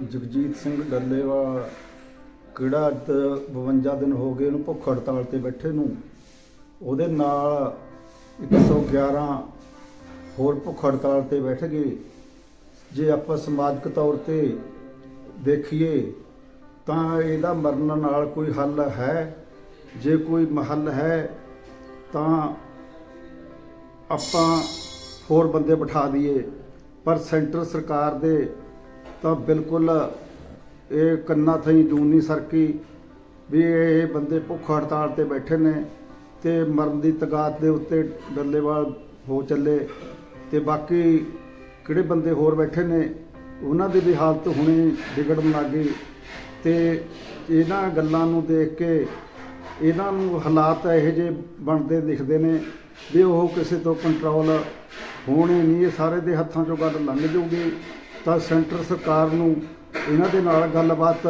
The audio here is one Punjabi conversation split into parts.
ਜਗਜੀਤ ਸਿੰਘ ਡੱਲੇਵਾਲ ਕਿਹੜਾ ਅੱਜ 52 ਦਿਨ ਹੋ ਗਏ ਉਹਨੂੰ ਭੁੱਖ ਹੜਤਾਲ ਤੇ ਬੈਠੇ ਨੂੰ? ਉਹਦੇ ਨਾਲ 111 ਹੋਰ ਭੁੱਖ ਹੜਤਾਲ ਤੇ ਬੈਠ ਗਏ। ਜੇ ਆਪਾਂ ਸਮਾਜਿਕ ਤੌਰ ਤੇ ਦੇਖੀਏ ਤਾਂ ਇਹਦਾ ਮਰਨ ਨਾਲ ਕੋਈ ਹੱਲ ਹੈ? ਜੇ ਕੋਈ ਮਹੱਲ ਹੈ ਤਾਂ ਆਪਾਂ ਹੋਰ ਬੰਦੇ ਬਿਠਾ ਦਈਏ। ਪਰ ਸੈਂਟਰ ਸਰਕਾਰ ਦੇ ਤਾਂ ਬਿਲਕੁਲ ਇਹ ਕੰਨਾਂ ਥਈ ਜੂਨੀ ਸਰਕੀ ਵੀ ਇਹ ਬੰਦੇ ਭੁੱਖ ਹੜਤਾਲ ਤੇ ਬੈਠੇ ਨੇ ਤੇ ਮਰਨ ਦੀ ਤਗਾਤ ਦੇ ਉੱਤੇ ਡੱਲੇਵਾਲ ਹੋ ਚੱਲੇ ਤੇ ਬਾਕੀ ਕਿਹੜੇ ਬੰਦੇ ਹੋਰ ਬੈਠੇ ਨੇ, ਉਹਨਾਂ ਦੀ ਵੀ ਹਾਲਤ ਹੁਣੇ ਵਿਗੜਨ ਲੱਗੀ ਤੇ ਇਹਨਾਂ ਗੱਲਾਂ ਨੂੰ ਦੇਖ ਕੇ ਇਹਨਾਂ ਨੂੰ ਹਾਲਾਤ ਇਹੋ ਜਿਹੇ ਬਣਦੇ ਦਿਖਦੇ ਨੇ ਵੀ ਉਹ ਕਿਸੇ ਤੋਂ ਕੰਟਰੋਲ ਹੋਣੇ ਨਹੀਂ, ਇਹ ਸਾਰੇ ਦੇ ਹੱਥਾਂ ਚੋਂ ਗੱਲ ਲੰਘ ਜਾਊਗੀ। ਤਾਂ ਸੈਂਟਰ ਸਰਕਾਰ ਨੂੰ ਇਹਨਾਂ ਦੇ ਨਾਲ ਗੱਲਬਾਤ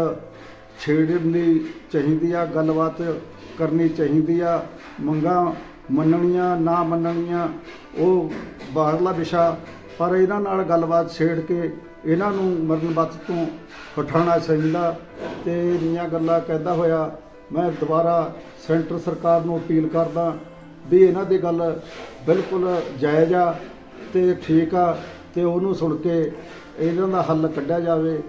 ਛੇੜਨੀ ਚਾਹੀਦੀ ਆ, ਗੱਲਬਾਤ ਕਰਨੀ ਚਾਹੀਦੀ ਆ। ਮੰਗਾਂ ਮੰਨਣੀਆਂ, ਨਾ ਮੰਨਣੀਆਂ, ਉਹ ਬਾਹਰਲਾ ਵਿਸ਼ਾ, ਪਰ ਇਹਨਾਂ ਨਾਲ ਗੱਲਬਾਤ ਛੇੜ ਕੇ ਇਹਨਾਂ ਨੂੰ ਮਰਨ ਬੱਤ ਤੋਂ ਹਟਾਉਣਾ ਚਾਹੀਦਾ। ਤੇ ਇੰਨੀਆਂ ਗੱਲਾਂ ਕਹਿੰਦਾ ਹੋਇਆ, ਮੈਂ ਦੁਬਾਰਾ ਸੈਂਟਰ ਸਰਕਾਰ ਨੂੰ ਅਪੀਲ ਕਰਦਾ ਵੀ ਇਹਨਾਂ ਦੀ ਗੱਲ ਬਿਲਕੁਲ ਜਾਇਜ਼ ਆ ਤੇ ਠੀਕ ਆ। ਤੇ ਉਹਨੂੰ ਸੁਣ ਕੇ ਇਹਨਾਂ ਦਾ ਹੱਲ ਕੱਢਿਆ ਜਾਵੇ।